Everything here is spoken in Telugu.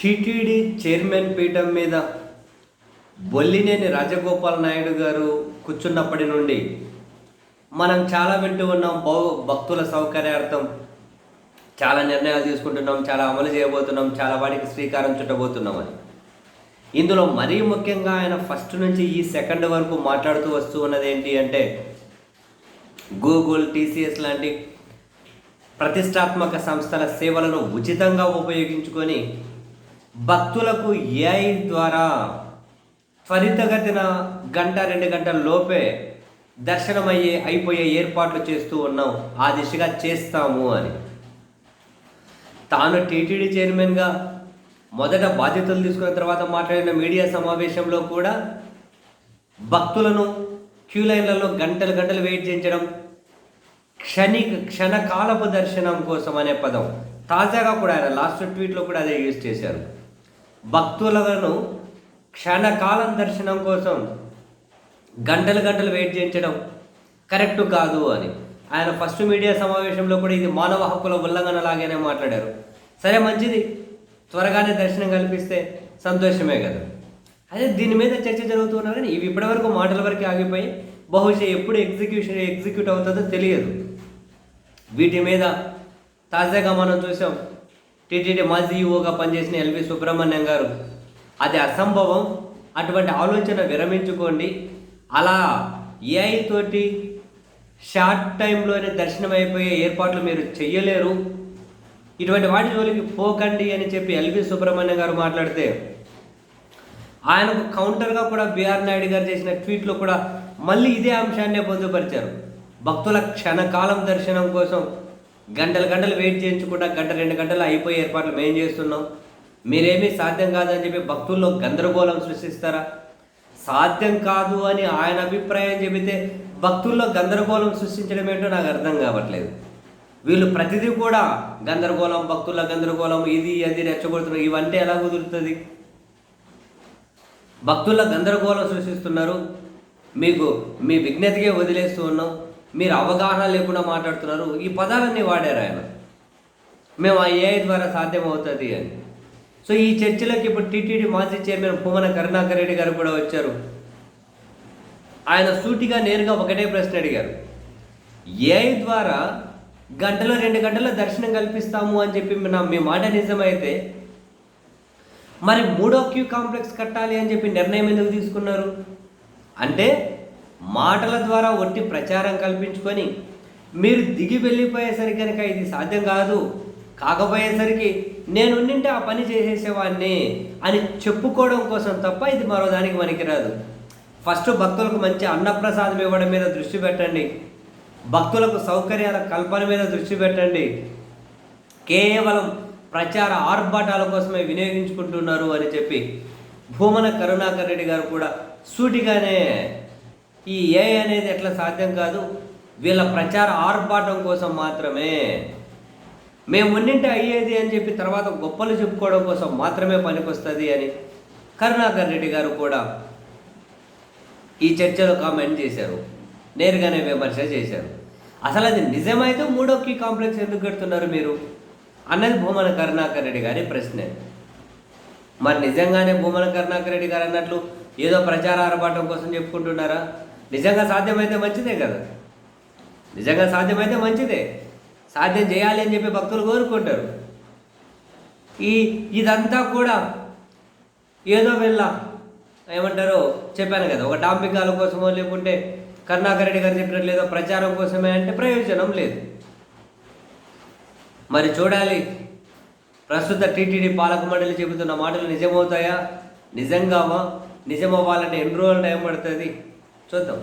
టీటీడీ చైర్మన్ పీఠం మీద బొల్లినేని రాజగోపాల్ నాయుడు గారు కూర్చున్నప్పటి నుండి మనం చాలా వింటూ ఉన్నాం బౌ భక్తుల సౌకర్యార్థం. చాలా నిర్ణయాలు తీసుకుంటున్నాం చాలా అమలు చేయబోతున్నాం చాలా వాటికి శ్రీకారం చుట్టబోతున్నాం అని. ఇందులో మరీ ముఖ్యంగా ఆయన ఫస్ట్ నుంచి ఈ సెకండ్ వరకు మాట్లాడుతూ వస్తూ ఉన్నది ఏంటి అంటే గూగుల్ టీసీఎస్ లాంటి ప్రతిష్టాత్మక సంస్థల సేవలను ఉచితంగా ఉపయోగించుకొని భక్తులకు ఏఐ ద్వారా త్వరితగతిన గంట రెండు గంటల లోపే దర్శనమయ్యే అయిపోయే ఏర్పాట్లు చేస్తూ ఉన్నాం. ఆ దిశగా చేస్తాము అని. తాను టీటీడీ చైర్మన్గా మొదట బాధ్యతలు తీసుకున్న తర్వాత మాట్లాడిన మీడియా సమావేశంలో కూడా భక్తులను క్యూ లైన్లలో గంటలు గంటలు వెయిట్ చేయించడం క్షణిక క్షణకాలపు దర్శనం కోసం అనే పదం తాజాగా కూడా ఆయన లాస్ట్ ట్వీట్లో కూడా అదే యూజ్ చేశారు. భక్తులను క్షణకాలం దర్శనం కోసం గంటలు గంటలు వెయిట్ చేయించడం కరెక్ట్ కాదు అని. ఆయన ఫస్ట్ మీడియా సమావేశంలో కూడా ఇది మానవ హక్కుల ఉల్లంఘన లాగానే మాట్లాడారు. సరే మంచిది. త్వరగానే దర్శనం కల్పిస్తే సంతోషమే కదా. అదే దీని మీద చర్చ జరుగుతున్నా కానీ ఇవి ఇప్పటివరకు మాటల వరకు ఆగిపోయి బహుశా ఎప్పుడు ఎగ్జిక్యూషన్ ఎగ్జిక్యూట్ అవుతుందో తెలియదు. వీటి మీద తాజాగా మనం చూసాం టీటీడీ మాజీ ఈఓగా పనిచేసిన ఎల్వి సుబ్రహ్మణ్యం గారు. అది అసంభవం. అటువంటి ఆలోచన విరమించుకోండి. అలా ఏఐ తోటి షార్ట్ టైంలోనే దర్శనం అయిపోయే ఏర్పాట్లు మీరు చెయ్యలేరు. ఇటువంటి వాటి జోలికి పోకండి అని చెప్పి ఎల్వి సుబ్రహ్మణ్యం గారు మాట్లాడితే ఆయనకు కౌంటర్గా కూడా బీఆర్ నాయుడు గారు చేసిన ట్వీట్లో కూడా మళ్ళీ ఇదే అంశాన్నే పొందుపరిచారు. భక్తుల క్షణకాలం దర్శనం కోసం గంటలు గంటలు వెయిట్ చేయించకుండా గంట రెండు గంటలు అయిపోయే ఏర్పాట్లు మేము చేస్తున్నాం. మీరేమీ సాధ్యం కాదని చెప్పి భక్తుల్లో గందరగోళం సృష్టిస్తారా? సాధ్యం కాదు అని ఆయన అభిప్రాయం చెబితే భక్తుల్లో గందరగోళం సృష్టించడం ఏంటో నాకు అర్థం కావట్లేదు. వీళ్ళు ప్రతిదీ కూడా గందరగోళం భక్తుల గందరగోళం ఇది అది రెచ్చగొడుతున్నారు. ఇవంటే ఎలా కుదురుతుంది? భక్తుల గందరగోళం సృష్టిస్తున్నారు. మీకు మీ విజ్ఞతకే వదిలేస్తూ ఉన్నాం. మీరు అవగాహన లేకుండా మాట్లాడుతున్నారు. ఈ పదాలన్నీ వాడారు ఆయన. మేము ఆ ఏఐ ద్వారా సాధ్యమవుతుంది అని. సో ఈ చర్చలోకి ఇప్పుడు టీటీడీ మాజీ చైర్మన్ భూమన కరుణాకర్ రెడ్డి గారు కూడా వచ్చారు. ఆయన సూటిగా నేరుగా ఒకటే ప్రశ్న అడిగారు. ఏఐ ద్వారా గంటలో రెండు గంటల దర్శనం కల్పిస్తాము అని చెప్పి నా మీ మాట నిజమైతే మరి మూడో క్యూ కాంప్లెక్స్ కట్టాలి అని చెప్పి నిర్ణయం ఎందుకు తీసుకున్నారు? అంటే మాటల ద్వారా ఒట్టి ప్రచారం కల్పించుకొని మీరు దిగి వెళ్ళిపోయేసరికి కనుక ఇది సాధ్యం కాదు కాకపోయేసరికి నేను ఉండింటే ఆ పని చేసేసేవాడిని అని చెప్పుకోవడం కోసం తప్ప ఇది మరో దానికి పనికిరాదు. ఫస్ట్ భక్తులకు మంచి అన్నప్రసాదం ఇవ్వడం మీద దృష్టి పెట్టండి. భక్తులకు సౌకర్యాల కల్పన మీద దృష్టి పెట్టండి. కేవలం ప్రచార ఆర్భాటాల కోసమే వినియోగించుకుంటున్నారు అని చెప్పి భూమన కరుణాకర్ రెడ్డి గారు కూడా సూటిగానే ఈ ఏ అనేది ఎట్లా సాధ్యం కాదు? వీళ్ళ ప్రచార ఆర్భాటం కోసం మాత్రమే. మేము ఉన్నింటే అయ్యేది అని చెప్పి తర్వాత గొప్పలు చెప్పుకోవడం కోసం మాత్రమే పనికొస్తుంది అని కరుణాకర్ రెడ్డి గారు కూడా ఈ చర్చలో కామెంట్ చేశారు. నేరుగానే విమర్శ చేశారు. అసలు అది నిజమైతే మూడో కీ కాంప్లెక్స్ ఎందుకు కడుతున్నారు మీరు? అన్నది భూమన కరుణాకర్ రెడ్డి గారి ప్రశ్నే. మరి నిజంగానే భూమన కరుణాకర్ రెడ్డి గారు అన్నట్లు ఏదో ప్రచార ఆర్భాటం కోసం చెప్పుకుంటున్నారా? నిజంగా సాధ్యమైతే మంచిదే కదా? నిజంగా సాధ్యమైతే మంచిదే. సాధ్యం చేయాలి అని చెప్పి భక్తులు కోరుకుంటారు. ఈ ఇదంతా కూడా ఏదో వెళ్ళ ఏమంటారో చెప్పాను కదా ఒక డాంబికాల కోసమో లేకుంటే కరుణాకరెడ్డి గారు చెప్పినట్టు లేదో ప్రచారం కోసమే అంటే ప్రయోజనం లేదు. మరి చూడాలి ప్రస్తుత టీటీడీ పాలక మండలి చెబుతున్న మాటలు నిజమవుతాయా? నిజంగామా నిజమవ్వాలంటే ఎన్ని రోజులు టైం పడుతుంది? 真的。